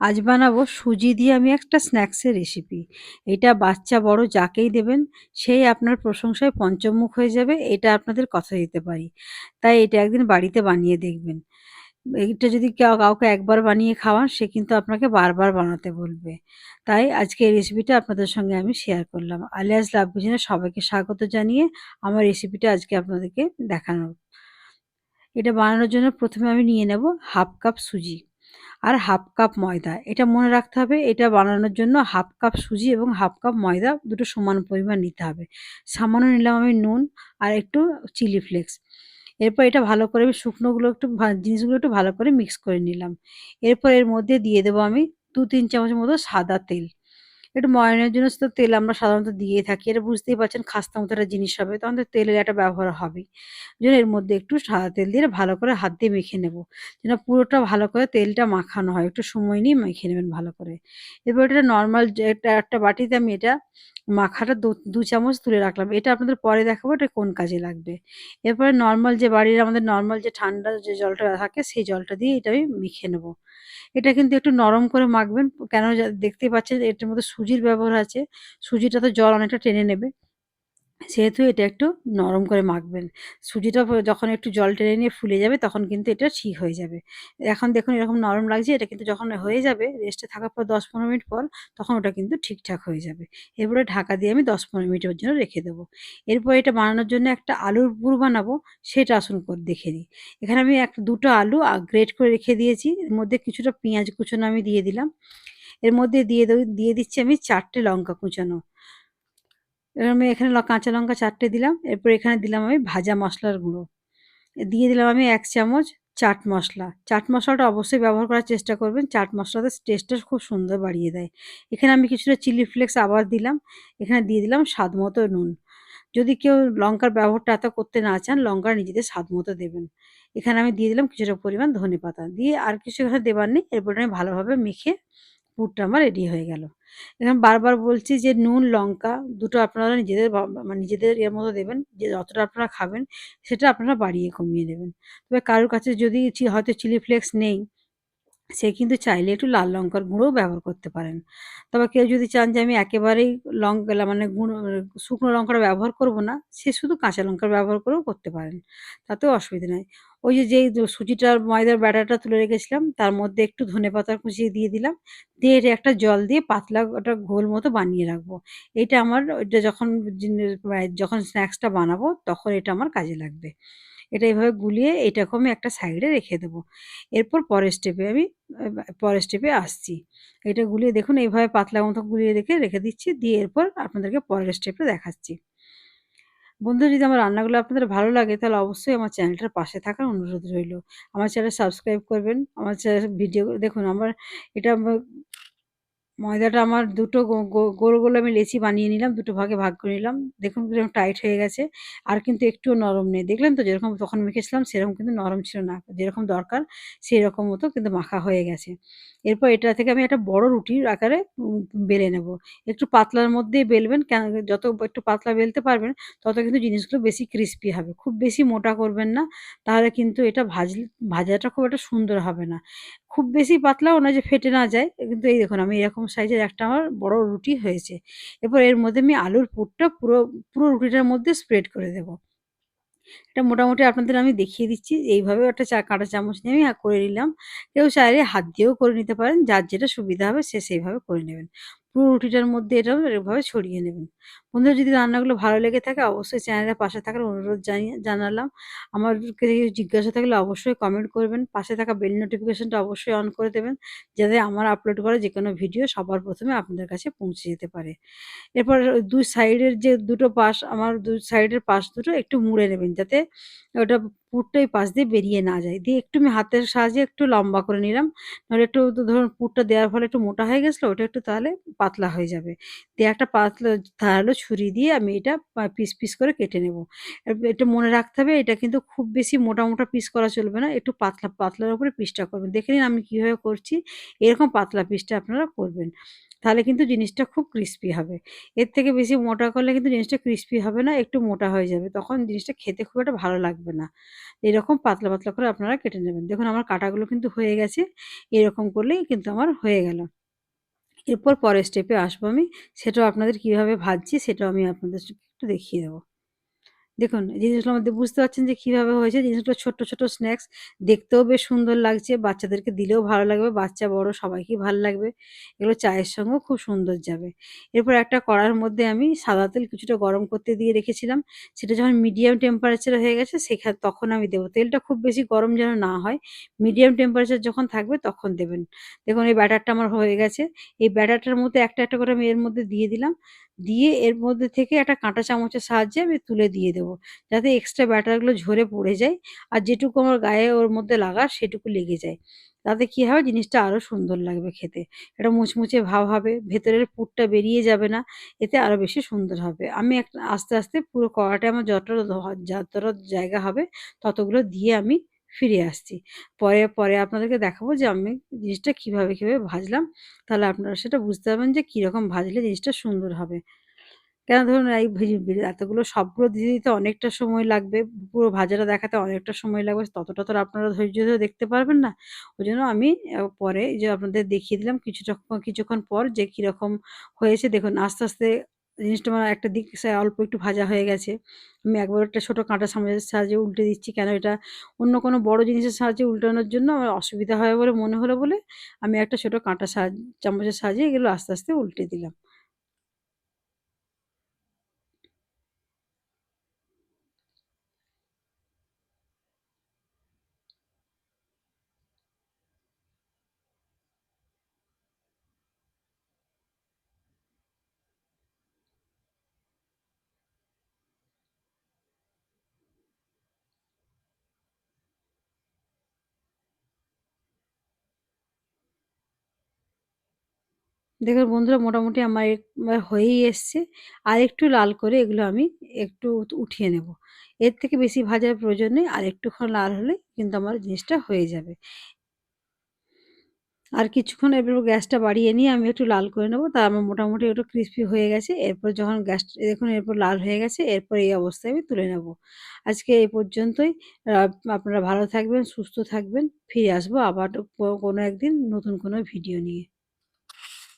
আজ বানাবো সুজি দিয়ে আমি একটা স্ন্যাক্সের রেসিপি এটা বাচ্চা বড় যাকেই দেবেন, সেই আপনার প্রশংসায় পঞ্চমুখ হয়ে যাবে, এটা আপনাদের কথা দিতে পারি। তাই এটা একদিন বাড়িতে বানিয়ে দেখবেন। এটা যদি কেউ, কাউকে একবার বানিয়ে খাওয়ান, সে কিন্তু আপনাকে বারবার বানাতে বলবে। তাই আজকে এই রেসিপিটা আপনাদের সঙ্গে আমি শেয়ার করলাম। আলিয়াজ লাভ কিচেনে সবাইকে স্বাগত জানিয়ে আমার রেসিপিটা আজকে আপনাদেরকে দেখানো এটা বানানোর জন্য প্রথমে আমি নিয়ে নেব হাফ কাপ সুজি। আর হাফ কাপ ময়দা। এটা মনে রাখতে হবে, এটা বানানোর জন্য হাফ কাপ সুজি এবং হাফ কাপ ময়দা দুটো সমান পরিমাণ নিতে হবে। সামান্য নিলাম আমি নুন আর একটু চিলি ফ্লেক্স। এরপর এটা ভালো করে আমি শুকনোগুলো একটু জিনিসগুলো একটু ভালো করে মিক্স করে নিলাম। এরপর এর মধ্যে দিয়ে দেবো আমি দু তিন চামচের মতো সাদা তেল। একটু ময়নের জন্য তো তেল আমরা সাধারণত দিয়ে থাকি, এটা বুঝতেই পারছেন খাস্তা মতো একটা জিনিস হবে, তখন তো তেলের একটা ব্যবহার হবে। যেন এর মধ্যে একটু সাদা তেল দিয়ে ভালো করে হাত দিয়ে মেখে নেব, যেন পুরোটা ভালো করে তেলটা মাখানো হয়, একটু সময় নিয়ে মেখে নেবেন ভালো করে। এরপর এটা নর্মাল একটা একটা বাটিতে আমি এটা মাখাটা দু চামচ তুলে রাখলাম। এটা আপনাদের পরে দেখাবো এটা কোন কাজে লাগবে। এরপরে নর্মাল যে বাড়ির আমাদের নর্মাল যে ঠান্ডা যে জলটা থাকে, সেই জলটা দিয়ে এটা আমি মেখে নেব। এটা কিন্তু একটু নরম করে মাখবেন। কেন দেখতেই পাচ্ছেন এটার মধ্যে সুজির ব্যবহার আছে। সুজিটা তো জল অনেকটা টেনে নেবে। সেহেতু এটা একটু নরম করে মাখবেন। সুজিটা যখন একটু জল টেনে নিয়ে ফুলে যাবে তখন কিন্তু এটা ঠিক হয়ে যাবে। এখন দেখুন এরকম নরম লাগছে, এটা কিন্তু যখন হয়ে যাবে রেস্টে থাকার পর দশ পনেরো মিনিট পর তখন ওটা কিন্তু ঠিকঠাক হয়ে যাবে। এরপরে ঢাকা দিয়ে আমি দশ পনেরো মিনিটের জন্য রেখে দেবো। এরপর এটা বানানোর জন্য একটা আলুর পুর বানাবো, সেটা আসুন করে দেখে নিই। এখানে আমি এক, দুটো আলু গ্রেট করে রেখে দিয়েছি। এর মধ্যে কিছুটা পেঁয়াজ কুচোনো আমি দিয়ে দিলাম। এর মধ্যে দিয়ে দিয়ে দিচ্ছি আমি চারটে লঙ্কা কুচানো। এবার আমি এখানে কাঁচা লঙ্কা চারটে দিলাম। এরপর এখানে দিলাম আমি ভাজা মশলার গুঁড়ো। দিয়ে দিলাম আমি এক চামচ চাট মশলা। চাট মশলাটা অবশ্যই ব্যবহার করার চেষ্টা করবেন। চাট মশলাতে টেস্টটা খুব সুন্দর বাড়িয়ে দেয়। এখানে আমি কিছুটা চিলি ফ্লেক্স আবার দিলাম। এখানে দিয়ে দিলাম স্বাদ মতো নুন। যদি কেউ লঙ্কার ব্যবহারটা এত করতে না চান লঙ্কা নিজেদের স্বাদ মতো দেবেন। এখানে আমি দিয়ে দিলাম কিছুটা পরিমাণ ধনে পাতা দিয়ে আর কিছু এখানে দেবার নেই। এরপরে আমি ভালোভাবে মেখে পুরটা আমার রেডি হয়ে গেল। এরকম বারবার বলছি যে, নুন, লঙ্কা দুটো আপনারা নিজেদের মানে নিজেদের এর মতো দেবেন, যে যতটা আপনারা খাবেন সেটা আপনারা বাড়িয়ে কমিয়ে দেবেন। তবে কারোর কাছে যদি হয়তো চিলি ফ্লেক্স নেই সে কিন্তু চাইলে একটু লাল লঙ্কার গুঁড়োও ব্যবহার করতে পারেন। তবে কেউ যদি চান যে আমি একেবারেই লঙ্কা মানে গুঁড়ো, শুকনো লঙ্কাটা ব্যবহার করব না, সে শুধু কাঁচা লঙ্কার ব্যবহার করেও করতে পারেন, তাতেও অসুবিধা নেই। ওই যে, যেই সুজিটার, ময়দার ব্যাটারটা তুলে রেখেছিলাম, তার মধ্যে একটু ধনে পাতা কুচিয়ে দিয়ে দিলাম, দিয়ে এটা একটা জল দিয়ে পাতলা ওটা ঘোল মতো বানিয়ে রাখব। এটা আমার, ওইটা যখন যখন স্ন্যাক্সটা বানাবো, তখন এটা আমার কাজে লাগবে। এটা এভাবে গুলিয়ে এটাকে আমি একটা সাইডে রেখে দেবো। এরপর পরের স্টেপে আমি, পরের স্টেপে আসছি। এটা গুলিয়ে দেখুন, এইভাবে পাতলা মতো গুলিয়ে রেখে রেখে দিচ্ছি, দিয়ে এরপর আপনাদেরকে পরের স্টেপে দেখাচ্ছি। বন্ধুরা, যদি আমার রান্নাগুলো আপনাদের ভালো লাগে, তাহলে অবশ্যই আমার চ্যানেলটার পাশে থাকার অনুরোধ রইল। আমার চ্যানেল সাবস্ক্রাইব করবেন, আমার চ্যানেল ভিডিও, দেখুন, আমার এটা ময়দাটা আমার দুটো গোল গোল আমি লেচি বানিয়ে নিলাম, দুটো ভাগে ভাগ করে নিলাম। দেখুন কীরকম টাইট হয়ে গেছে, আর কিন্তু একটুও নরম নেই। দেখলেন তো যেরকম তখন মেখেছিলাম সেরকম কিন্তু নরম ছিল না। যেরকম দরকার সেই রকম মতো কিন্তু মাখা হয়ে গেছে। এরপর এটা থেকে আমি একটা বড় রুটির আকারে বেলে নেব। একটু পাতলার মধ্যেই বেলবেন, কেন, যত একটু পাতলা বেলতে পারবেন, তত কিন্তু জিনিসগুলো বেশি ক্রিস্পি হবে। খুব বেশি মোটা করবেন না, তাহলে কিন্তু এটা ভাজলে, ভাজাটা খুব একটা সুন্দর হবে না। খুব বেশি পাতলাও না যে ফেটে না যায়, কিন্তু এই দেখুন আমি এরকম সাইজের একটা আমার বড় রুটি হয়েছে। এরপর এর মধ্যে আমি আলুর পুরটা পুরো পুরো রুটিটার মধ্যে স্প্রেড করে দেবো। এটা মোটামুটি আপনাদের আমি দেখিয়ে দিচ্ছি, এইভাবে একটা চা, কাঁটা চামচ নিয়ে আমি করে নিলাম। কেউ চাইলে হাত দিয়েও করে নিতে পারেন, যার যেটা সুবিধা হবে সে সেইভাবে করে নেবেন। পুরো রুটিটার মধ্যে এটাও এভাবে ছড়িয়ে নেবেন। বন্ধুরা, যদি রান্নাগুলো ভালো লেগে থাকে, অবশ্যই চ্যানেলের পাশে থাকার অনুরোধ জানিয়ে, জানালাম। আমাদেরকে জিজ্ঞাসা থাকলে অবশ্যই কমেন্ট করবেন। পাশে থাকা বেল নোটিফিকেশনটা অবশ্যই অন করে দেবেন, যাতে আমার আপলোড করা যে কোনো ভিডিও সবার প্রথমে আপনাদের কাছে পৌঁছে যেতে পারে। এরপর দুই সাইডের যে দুটো পাশ, আমার দুই সাইডের পাশ দুটো একটু মুড়ে নেবেন, যাতে ওটা পুরটা এই পাশ দিয়ে বেরিয়ে না যায়। দিয়ে একটু আমি হাতের সাহায্যে একটু লম্বা করে নিলাম। নাহলে একটু ধরুন পুরটা দেওয়ার ফলে একটু মোটা হয়ে গেছিল, ওটা একটু তাহলে পাতলা হয়ে যাবে। দিয়ে একটা পাতলা ধারালো ছুরি দিয়ে আমি এটা পিস পিস করে কেটে নেব। এটা মনে রাখতে হবে, এটা কিন্তু খুব বেশি মোটা মোটা পিস করা চলবে না, একটু পাতলা, পাতলার উপরে পিসটা করবেন। দেখে নিন আমি কীভাবে করছি, এরকম পাতলা পিসটা আপনারা করবেন। তাহলে কিন্তু জিনিসটা খুব ক্রিস্পি হবে এর থেকে বেশি মোটা করলে কিন্তু জিনিসটা ক্রিস্পি হবে না একটু মোটা হয়ে যাবে তখন জিনিসটা খেতে খুব একটা ভালো লাগবে না এরকম পাতলা, পাতলা করে আপনারা কেটে নেবেন। দেখুন আমার কাটাগুলো কিন্তু হয়ে গেছে। এরকম করলেই কিন্তু আমার হয়ে গেল। এরপর পরের স্টেপে আসব আমি। সেটাও আপনাদের কীভাবে ভাজছি সেটাও আমি আপনাদের একটু দেখিয়ে দেবো। দেখুন জিনিসগুলোর মধ্যে বুঝতে পারছেন যে কীভাবে হয়েছে জিনিসগুলো ছোট্ট, ছোট স্ন্যাক্স দেখতেও বেশ সুন্দর লাগছে। বাচ্চাদেরকে দিলেও ভালো লাগবে। বাচ্চা বড় সবাইকেই ভালো লাগবে। এগুলো চায়ের সঙ্গেও খুব সুন্দর যাবে। এরপর একটা কড়ার মধ্যে আমি সাদা তেল কিছুটা গরম করতে দিয়ে রেখেছিলাম। সেটা যখন মিডিয়াম টেম্পারেচার হয়ে গেছে সেখা তখন আমি দেবো। তেলটা খুব বেশি গরম যেন না হয়। মিডিয়াম টেম্পারেচার যখন থাকবে তখন দেবেন। দেখুন এই ব্যাটারটা আমার হয়ে গেছে। এই ব্যাটারটার মধ্যে একটা, একটা করে আমি এর মধ্যে দিয়ে দিলাম। দিয়ে এর মধ্যে থেকে একটা কাঁটা চামচের সাহায্যে আমি তুলে দিয়ে দেবো। যাতে এক্সট্রা ব্যাটারগুলো ঝরে পড়ে যায়। আর যেটুকু আমার গায়ে ওর মধ্যে লাগার সেটুকু লেগে যায়। তাতে কি হবে জিনিসটা আরও সুন্দর লাগবে খেতে। এটা মুচমুচে ভাব হবে। ভেতরের পুরটা বেরিয়ে যাবে না। এতে আরও বেশি সুন্দর হবে। আমি এক আস্তে, আস্তে পুরো কড়াটা আমার যতটা যতটা জায়গা হবে ততগুলো দিয়ে আমি ফিরে আসছি। পরে, পরে আপনাদেরকে দেখাবো যে আমি জিনিসটা কীভাবে, কীভাবে ভাজলাম। তাহলে আপনারা সেটা বুঝতে পারবেন যে কীরকম ভাজলে জিনিসটা সুন্দর হবে। কেন ধরুন এই এতগুলো সবগুলো দিতে, দিতে অনেকটা সময় লাগবে। পুরো ভাজাটা দেখাতে অনেকটা সময় লাগবে। ততটা তো আপনারা ধৈর্য ধরে দেখতে পারবেন না। ওই জন্য আমি পরে যে আপনাদের দেখিয়ে দিলাম কিছুটা কিছুক্ষণ পর যে কীরকম হয়েছে দেখুন আস্তে, আস্তে জিনিসটা আমার একটা দিক অল্প একটু ভাজা হয়ে গেছে। আমি একবার একটা ছোটো কাঁটা চামচের সাহায্যে উল্টে দিচ্ছি। কেন এটা অন্য কোনো বড় জিনিসের সাহায্যে উল্টানোর জন্য আমার অসুবিধা হয় বলে মনে হলো বলে আমি একটা ছোটো কাঁটা সাহায চামচের সাহায্যে এগুলো আস্তে, আস্তে উল্টে দিলাম। দেখুন বন্ধুরা মোটামুটি আমার হয়েই এসছে। আরেকটু লাল করে এগুলো আমি একটু উঠিয়ে নেব। এর থেকে বেশি ভাজার প্রয়োজন নেই। আর একটুক্ষণ লাল হলে কিন্তু আমার জিনিসটা হয়ে যাবে। আর কিছুক্ষণ এরপর গ্যাসটা বাড়িয়ে নিয়ে আমি একটু লাল করে নেব। তা আমার মোটামুটি একটু ক্রিসপি হয়ে গেছে। এরপর যখন গ্যাসটা দেখুন এরপর লাল হয়ে গেছে। এরপর এই অবস্থায় আমি তুলে নেব। আজকে এই পর্যন্তই। আপনারা ভালো থাকবেন, সুস্থ থাকবেন। ফিরে আসব আবার কোনো একদিন নতুন কোনো ভিডিও নিয়ে।